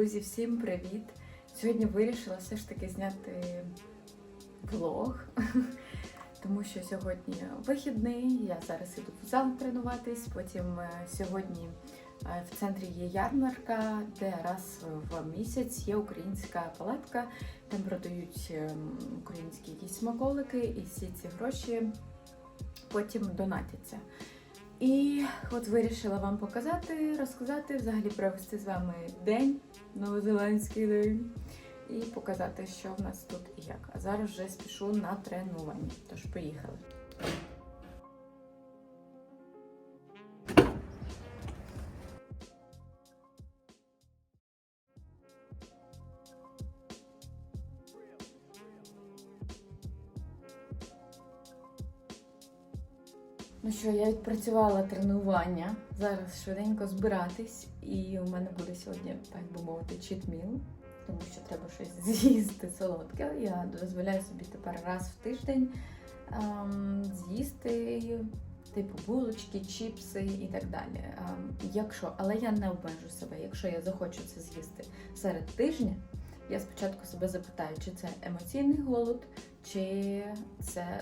Друзі, всім привіт! Сьогодні вирішила все ж таки зняти влог, тому що сьогодні вихідний, я зараз іду в зал тренуватись. Потім е, сьогодні е, в центрі є ярмарка, де раз в місяць є українська палатка, там продають е, українські якісь смаколики, і всі ці гроші потім донатяться. І от вирішила вам показати, розказати, взагалі провести з вами день, новозеландський день, і показати, що в нас тут і як. А зараз вже спішу на тренування. Тож поїхали. Ну що, я відпрацювала тренування. Зараз швиденько збиратись, і у мене буде сьогодні, так би мовити, читміл, тому що треба щось з'їсти солодке. Я дозволяю собі тепер раз в тиждень ем, з'їсти типу булочки, чіпси і так далі. Ем, якщо, але я не обмежу себе. Якщо я захочу це з'їсти серед тижня, я спочатку себе запитаю, чи це емоційний голод, чи це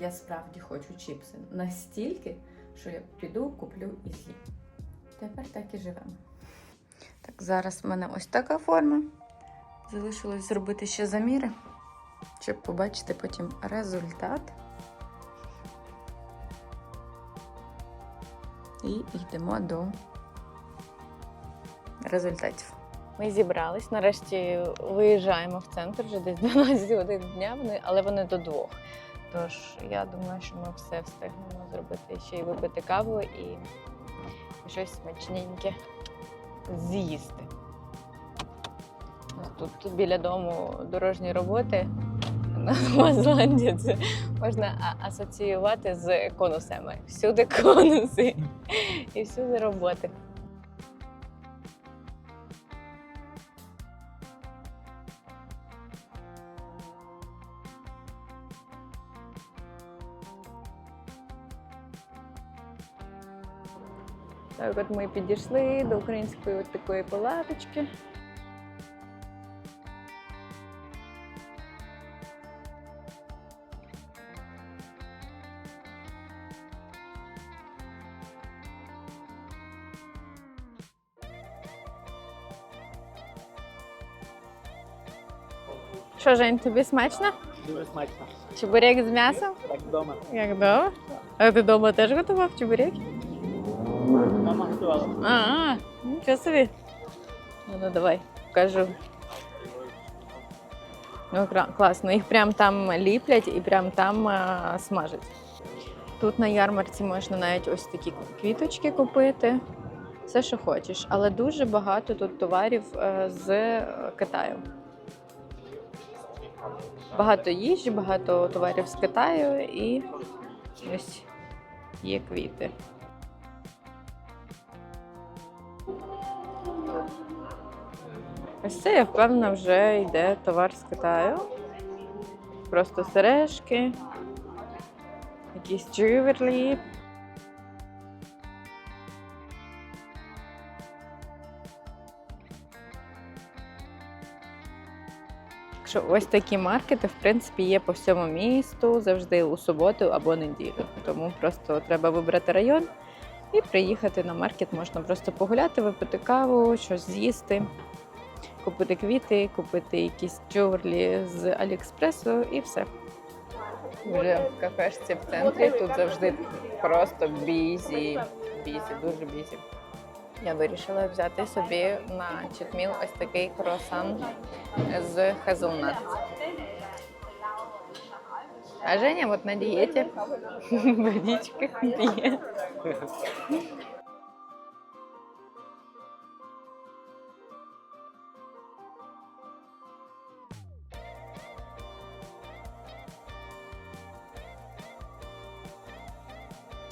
я справді хочу чіпси настільки, що я піду, куплю і з'їм. Тепер так і живемо. Так, зараз в мене ось така форма. Залишилось зробити ще заміри, щоб побачити потім результат. І йдемо до результатів. Ми зібрались. Нарешті виїжджаємо в центр вже десь 12 годин дня, але вони до двох. Тож я думаю, що ми все встигнемо зробити ще й випити каву і щось смачненьке з'їсти. Тут біля дому дорожні роботи. На Новій це можна асоціювати з конусами. Всюди конуси і всюди роботи. Так, от ми підійшли до української от такої палаточки. Що, Жень, тобі смачно? Дуже смачно. Чебурек з м'ясом? Так вдома. Як вдома? А ти вдома теж готував чебурек? Готувала. А, нічого собі. Ну, ну давай, покажу. Ну, класно, їх прям там ліплять і прям там а, смажать. Тут на ярмарці можна навіть ось такі квіточки купити, все, що хочеш. Але дуже багато тут товарів е, з е, Китаю. Багато їжі, багато товарів з Китаю і ось є квіти. Ось це, я впевнена, вже йде товар з Китаю. Просто сережки, якісь джуверлі. Що ось такі маркети, в принципі, є по всьому місту, завжди у суботу або неділю. Тому просто треба вибрати район і приїхати на маркет. Можна просто погуляти, випити каву, щось з'їсти купити квіти, купити якісь джуверлі з Аліекспресу і все. Вже в кафешці в центрі тут завжди просто бізі, бізі, дуже бізі. Я вирішила взяти собі на читміл ось такий круасан з хазелнат. А Женя вот на диете. Водичка пьет.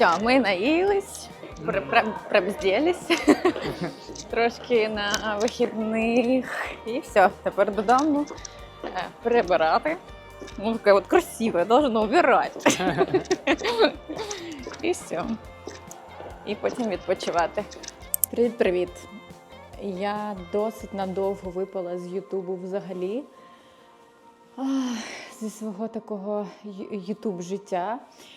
Все, ми наїлись, при- при- прибзділись трошки на вихідних. І все, тепер додому е, прибирати. Ну, таке от красиве, должно убирати. І все. І потім відпочивати. Привіт-привіт. Я досить надовго випала з Ютубу взагалі. Ах, Зі свого такого Ютуб життя. А,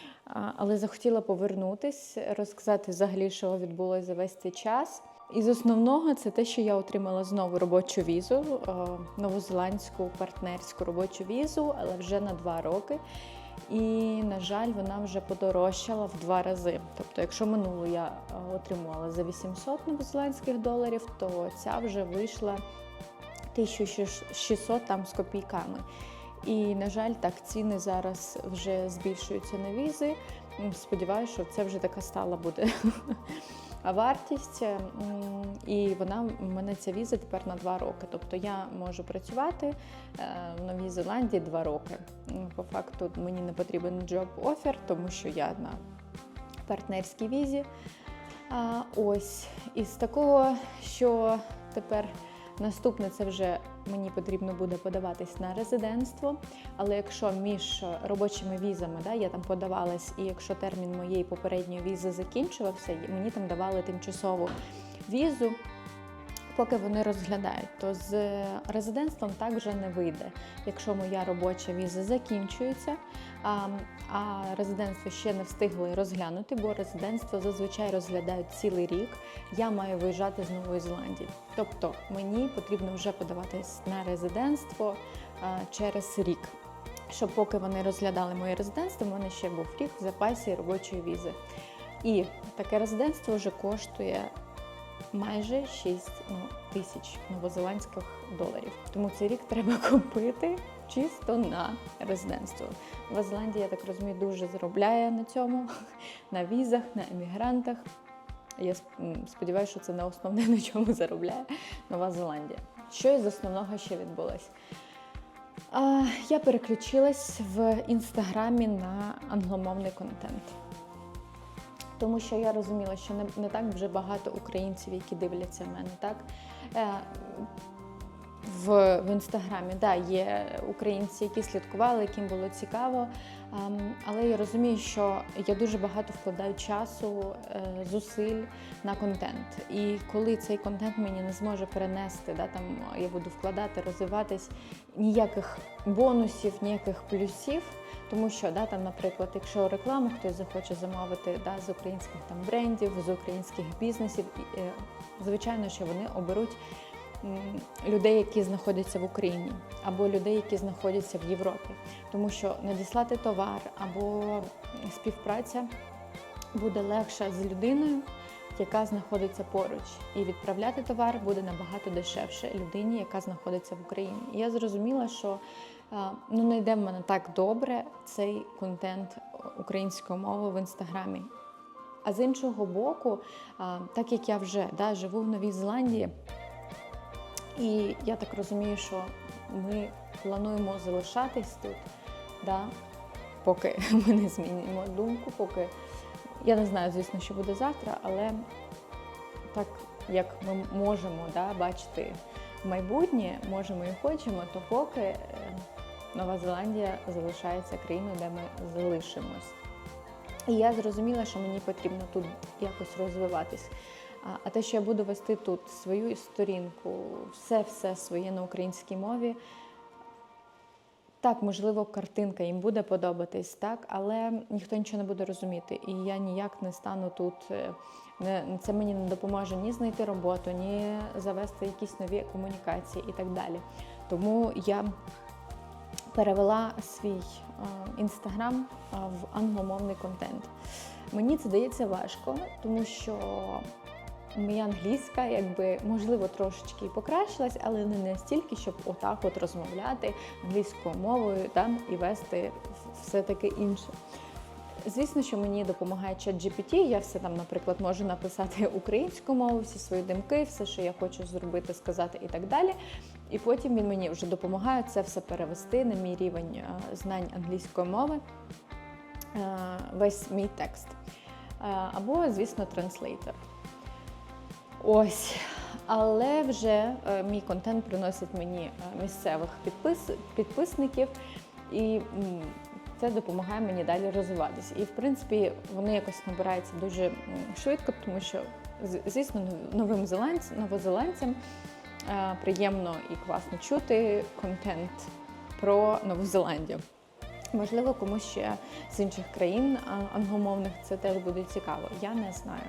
Але захотіла повернутись, розказати взагалі, що відбулося за весь цей час. І з основного це те, що я отримала знову робочу візу, е, новозеландську партнерську робочу візу, але вже на два роки. І, на жаль, вона вже подорожчала в два рази. Тобто, якщо минулу я е, отримувала за 800 новозеландських доларів, то ця вже вийшла 1600 там з копійками. І, на жаль, так ціни зараз вже збільшуються на візи. Сподіваюся, що це вже така стала буде вартість. І вона в мене ця віза тепер на два роки. Тобто я можу працювати е, в Новій Зеландії два роки. По факту мені не потрібен джоб офер, тому що я на партнерській візі. А, ось із такого, що тепер наступне це вже мені потрібно буде подаватись на резидентство. Але якщо між робочими візами да, я там подавалась, і якщо термін моєї попередньої візи закінчувався, мені там давали тимчасову візу. Поки вони розглядають, то з резидентством так вже не вийде. Якщо моя робоча віза закінчується, а, а резидентство ще не встигли розглянути, бо резидентство зазвичай розглядають цілий рік. Я маю виїжджати з Нової Зеландії. Тобто мені потрібно вже подаватись на резидентство а, через рік. Щоб поки вони розглядали моє резидентство, в мене ще був рік в запасі робочої візи. І таке резидентство вже коштує майже 6 ну, тисяч новозеландських доларів. Тому цей рік треба купити чисто на резидентство. Нова Зеландія, я так розумію, дуже заробляє на цьому, на візах, на емігрантах. Я сподіваюся, що це не основне, на чому заробляє Нова Зеландія. Що із основного ще відбулось? Я переключилась в інстаграмі на англомовний контент. Тому що я розуміла, що не, не так вже багато українців, які дивляться мене, так? Е, в, в інстаграмі да, є українці, які слідкували, яким було цікаво. ем, але я розумію, що я дуже багато вкладаю часу, е, зусиль на контент. І коли цей контент мені не зможе перенести, да, там я буду вкладати, розвиватись, ніяких бонусів, ніяких плюсів. Тому що, да, там, наприклад, якщо рекламу хтось захоче замовити да, з українських там брендів, з українських бізнесів, е, звичайно, що вони оберуть людей, які знаходяться в Україні, або людей, які знаходяться в Європі. Тому що надіслати товар або співпраця буде легша з людиною, яка знаходиться поруч, і відправляти товар буде набагато дешевше людині, яка знаходиться в Україні. І я зрозуміла, що ну не йде в мене так добре цей контент українською мовою в інстаграмі. А з іншого боку, так як я вже да, живу в Новій Зеландії, і я так розумію, що ми плануємо залишатись тут, да, поки ми не змінимо думку, поки я не знаю, звісно, що буде завтра, але так як ми можемо да, бачити майбутнє, можемо і хочемо, то поки е, Нова Зеландія залишається країною, де ми залишимось. І я зрозуміла, що мені потрібно тут якось розвиватись. А- те, що я буду вести тут свою сторінку, все-все своє на українській мові. Так, можливо, картинка їм буде подобатись, так, але ніхто нічого не буде розуміти. І я ніяк не стану тут. е, це мені не допоможе ні знайти роботу, ні завести якісь нові комунікації і так далі. Тому я перевела свій інстаграм в англомовний контент. Мені це дається важко, тому що моя англійська, якби можливо, трошечки і покращилась, але не настільки, щоб отак от розмовляти англійською мовою там і вести все таке інше. Звісно, що мені допомагає чат GPT. Я все там, наприклад, можу написати українською мовою, всі свої думки, все, що я хочу зробити, сказати і так далі. І потім він мені вже допомагає це все перевести на мій рівень е, знань англійської мови, е, весь мій текст. Е, Або, звісно, транслейтер. Ось. Але вже мій контент приносить мені місцевих підпис, підписників. І це допомагає мені далі розвиватися. І в принципі вони якось набираються дуже швидко, тому що звісно новим зеландцям, новозеландцям приємно і класно чути контент про Нову Зеландію. Можливо, комусь ще з інших країн англомовних це теж буде цікаво. Я не знаю.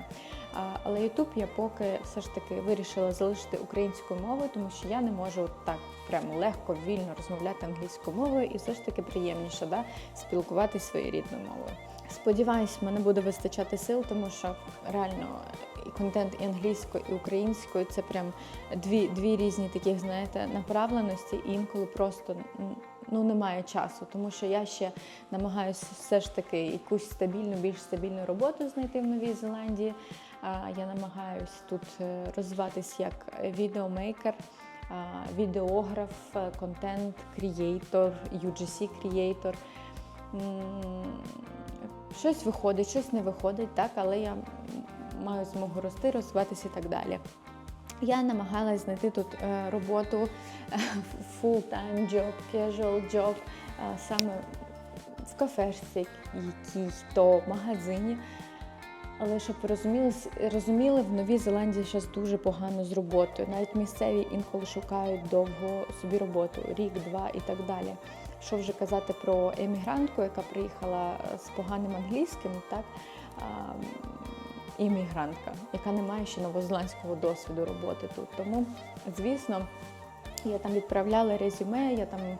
Але YouTube я поки все ж таки вирішила залишити українською мовою, тому що я не можу так прямо легко, вільно розмовляти англійською мовою, і все ж таки приємніше да, спілкуватися своєю рідною мовою. Сподіваюсь, мене буде вистачати сил, тому що реально контент і англійською, і українською це прям дві, дві різні таких, знаєте, направленості, і інколи просто ну немає часу, тому що я ще намагаюся все ж таки якусь стабільну, більш стабільну роботу знайти в Новій Зеландії. Я намагаюсь тут е, розвиватись як відеомейкер, відеограф, е, контент крієйтор, UGC крієйтор. Щось виходить, щось не виходить, так, але я м, маю змогу рости, розвиватися і так далі. Я намагалась знайти тут е, роботу е, full-time job, casual job, е, саме в кафешці якій-то магазині. Але щоб розуміли, розуміли, в Новій Зеландії зараз дуже погано з роботою. Навіть місцеві інколи шукають довго собі роботу, рік, два і так далі. Що вже казати про емігрантку, яка приїхала з поганим англійським, так іммігрантка, яка не має ще новозеландського досвіду роботи тут. Тому, звісно, я там відправляла резюме, я там е,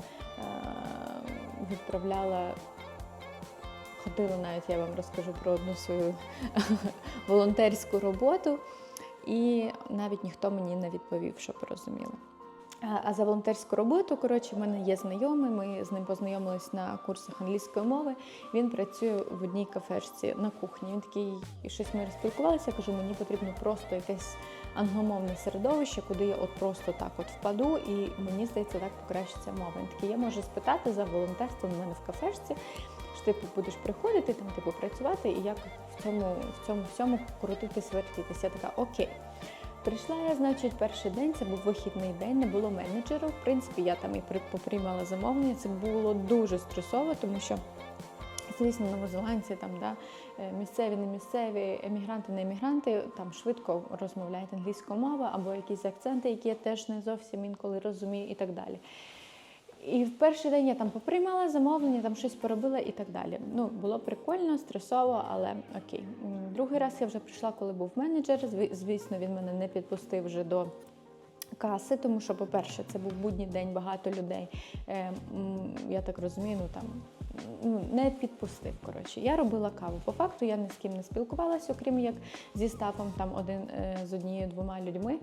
відправляла ходила навіть, я вам розкажу про одну свою волонтерську роботу, і навіть ніхто мені не відповів, щоб ви розуміли. А- за волонтерську роботу, коротше, в мене є знайомий. Ми з ним познайомились на курсах англійської мови. Він працює в одній кафешці на кухні. Він такий, і щось ми розпілкувалися. Кажу, мені потрібно просто якесь англомовне середовище, куди я от просто так от впаду, і мені здається, так покращиться мова. Він такий, я можу спитати за волонтерством в мене в кафешці що ти будеш приходити, там типу працювати і як в цьому, в цьому всьому крутитись, вертітися. Я така окей. Прийшла я, значить, перший день, це був вихідний день, не було менеджеру. В принципі, я там і при- поприймала замовлення. Це було дуже стресово, тому що, звісно, новозеландці там, да, е, місцеві, не місцеві, емігранти, не емігранти, там швидко розмовляють англійською мовою або якісь акценти, які я теж не зовсім інколи розумію, і так далі. І в перший день я там поприймала замовлення, там щось поробила і так далі. Ну, було прикольно, стресово, але окей. Другий раз я вже прийшла, коли був менеджер. Звісно, він мене не підпустив вже до каси, тому що, по-перше, це був будній день, багато людей. Е, Я так розумію, ну там не підпустив. Коротше, я робила каву. По факту я ні з ким не спілкувалася, окрім як зі стафом, там один е, з однією-двома людьми.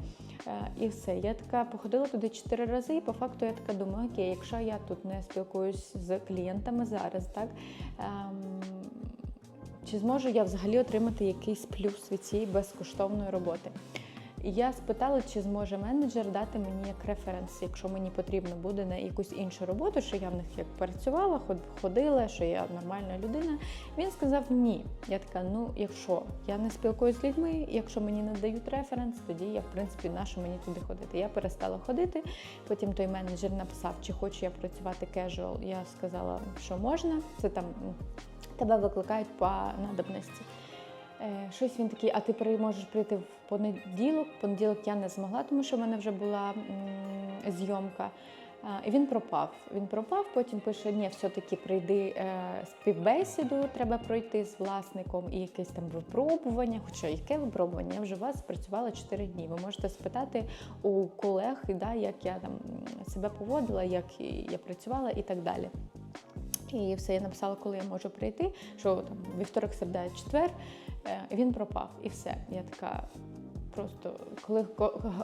Е, І все. Я така походила туди чотири рази, і по факту я така думаю, окей, якщо я тут не спілкуюсь з клієнтами зараз, так. ем, Чи зможу я взагалі отримати якийсь плюс від цієї безкоштовної роботи? Я спитала, чи зможе менеджер дати мені як референс, якщо мені потрібно буде на якусь іншу роботу, що я в них як працювала, ход- ходила, що я нормальна людина. Він сказав ні. Я така, ну якщо я не спілкуюсь з людьми, якщо мені не дають референс, тоді я в принципі на що мені туди ходити. Я перестала ходити. Потім той менеджер написав, чи хочу я працювати кежуал. Я сказала, що можна. Це там тебе викликають по надобності. Е, Щось він такий, а ти можеш прийти в понеділок. Понеділок я не змогла, тому що в мене вже була зйомка. І він пропав. Він пропав, потім пише: ні, все-таки прийди е, співбесіду, треба пройти з власником і якесь там випробування. Хоча яке випробування? Я вже у вас працювала 4 дні. Ви можете спитати у колег, да, як я там себе поводила, як я працювала і так далі. І все, я написала, коли я можу прийти, що там вівторок, середа, четвер. Е, Він пропав, і все. Я така просто, коли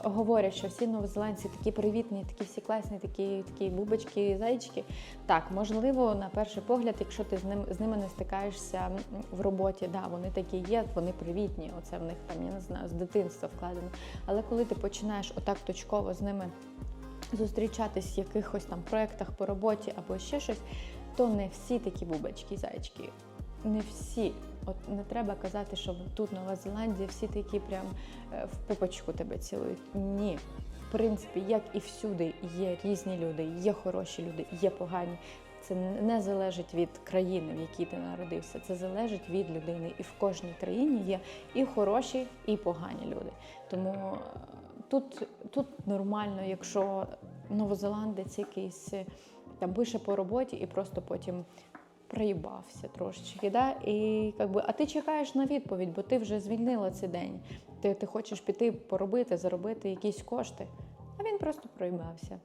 говорять, що всі новозеландці такі привітні, такі всі класні, такі, такі бубочки, зайчики. Так, можливо, на перший погляд, якщо ти з ним з ними не стикаєшся в роботі, да, вони такі є, вони привітні. Оце в них там, я не знаю, з дитинства вкладено. Але коли ти починаєш отак точково з ними зустрічатись в якихось там проєктах по роботі або ще щось, то не всі такі бубочки, зайчики. Не всі. От не треба казати, що тут Нова Зеландія, всі такі прям е, в пупочку тебе цілують. Ні. В принципі, як і всюди, є різні люди, є хороші люди, є погані. це не залежить від країни, в якій ти народився. Це залежить від людини. І в кожній країні є і хороші, і погані люди. Тому е, тут, тут нормально, якщо новозеландець якийсь е, там пише по роботі і просто потім проїбався трошечки. Да? І, якби, а ти чекаєш на відповідь, бо ти вже звільнила цей день. Ти, ти хочеш піти поробити, заробити якісь кошти, а він просто проїбався.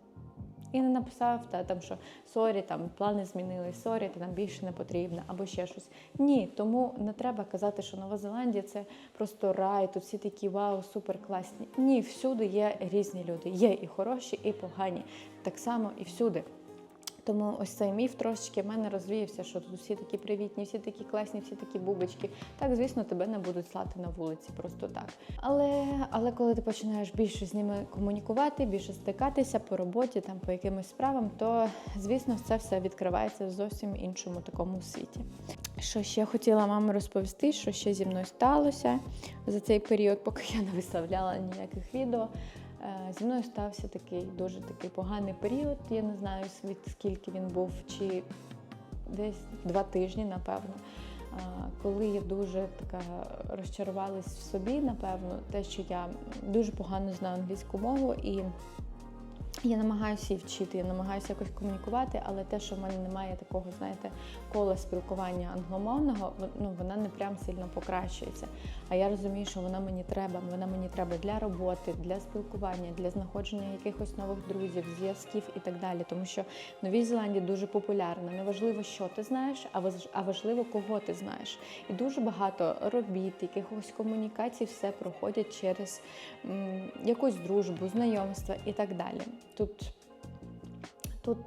І не написав, та, там, що сорі, там плани змінились, сорі, ти нам більше не потрібно, або ще щось. Ні, тому не треба казати, що Нова Зеландія це просто рай, тут всі такі вау, супер класні. Ні, всюди є різні люди. Є і хороші, і погані. Так само і всюди. Тому ось цей міф трошечки в мене розвіявся, що тут всі такі привітні, всі такі класні, всі такі бубочки. Так, звісно, тебе не будуть слати на вулиці просто так. Але, але коли ти починаєш більше з ними комунікувати, більше стикатися по роботі, там по якимось справам, то звісно це все відкривається в зовсім іншому такому світі. Що ще хотіла мамі розповісти, що ще зі мною сталося за цей період, поки я не виставляла ніяких відео. Е, Зі мною стався такий дуже такий поганий період. Я не знаю від скільки він був, чи десь два тижні, напевно. Е, Коли я дуже така розчарувалась в собі, напевно, те, що я дуже погано знаю англійську мову і. Я намагаюся її вчити, я намагаюся якось комунікувати, але те, що в мене немає такого, знаєте, кола спілкування англомовного, ну вона не прям сильно покращується. А я розумію, що вона мені треба. Вона мені треба для роботи, для спілкування, для знаходження якихось нових друзів, зв'язків і так далі. Тому що в Новій Зеландії дуже популярно. Неважливо, що ти знаєш, а важливо, кого ти знаєш. І дуже багато робіт, якихось комунікацій, все проходять через м, якусь дружбу, знайомства і так далі. Тут, тут,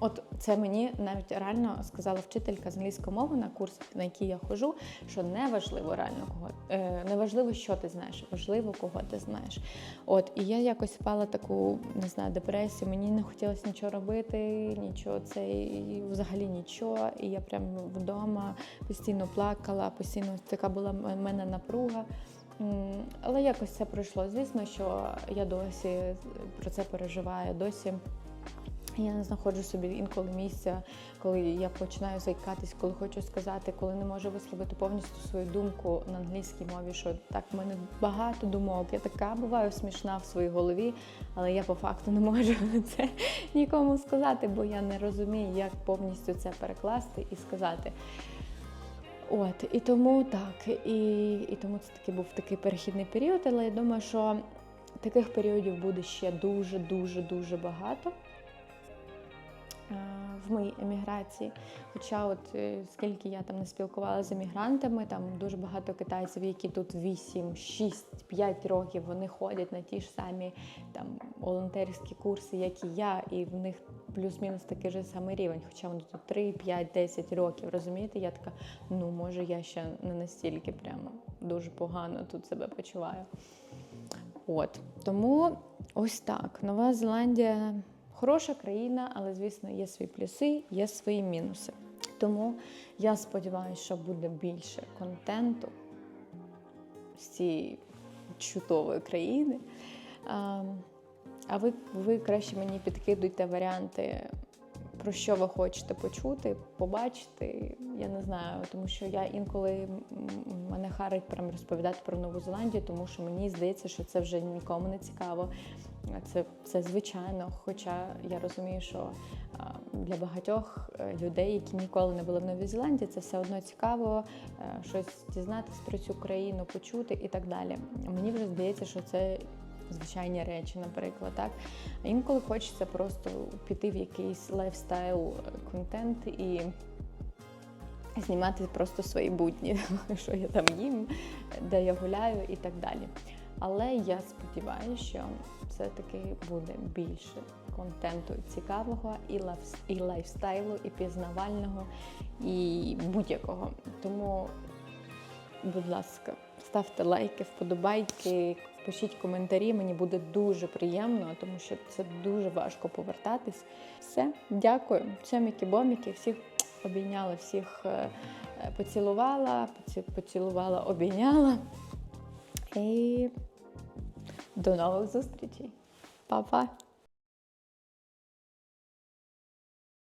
от це мені навіть реально сказала вчителька з англійської мови на курсах, на які я ходжу, що не важливо реально кого, е, не важливо, що ти знаєш, важливо, кого ти знаєш. От і я якось впала таку, не знаю, депресію. Мені не хотілося нічого робити, нічого це взагалі нічого. І я прям вдома постійно плакала, постійно така була в мене напруга. Але якось це пройшло. Звісно, що я досі про це переживаю. Досі я не знаходжу собі інколи місця, коли я починаю заїкатись, коли хочу сказати, коли не можу висловити повністю свою думку на англійській мові, що так в мене багато думок. Я така буваю смішна в своїй голові, але я по факту не можу це нікому сказати, бо я не розумію, як повністю це перекласти і сказати. От, і тому так, і, і тому це такий був такий перехідний період, але я думаю, що таких періодів буде ще дуже, дуже, дуже багато в моїй еміграції. Хоча, от е, скільки я там не спілкувалася з емігрантами, там дуже багато китайців, які тут 8, 6, 5 років вони ходять на ті ж самі там волонтерські курси, як і я, і в них плюс-мінус такий же самий рівень. Хоча вони тут 3, 5, 10 років. Розумієте, я така, ну може я ще не настільки прямо дуже погано тут себе почуваю. От тому ось так. Нова Зеландія хороша країна, але звісно є свої плюси, є свої мінуси. Тому я сподіваюся, що буде більше контенту з цієї чудової країни. А, ви, ви краще мені підкидуйте варіанти, про що ви хочете почути, побачити. Я не знаю, тому що я інколи мене харить прям розповідати про Нову Зеландію, тому що мені здається, що це вже нікому не цікаво. Це, це звичайно. Хоча я розумію, що для багатьох е, людей, які ніколи не були в Новій Зеландії, це все одно цікаво е, щось дізнатися про цю країну, почути і так далі. Мені вже здається, що це звичайні речі, наприклад, так. А інколи хочеться просто піти в якийсь лайфстайл контент і знімати просто свої будні, що я там їм, де я гуляю і так далі. Але я сподіваюся, що все-таки буде більше контенту цікавого і лайфстайлу, і пізнавального, і будь-якого. Тому, будь ласка, ставте лайки, вподобайки, пишіть коментарі. Мені буде дуже приємно, тому що це дуже важко повертатись. Все, дякую. Цьоміки, боміки, всіх обійняла, всіх е, е, поцілувала, поцілувала, обійняла. І до нових зустрічей. Па-па!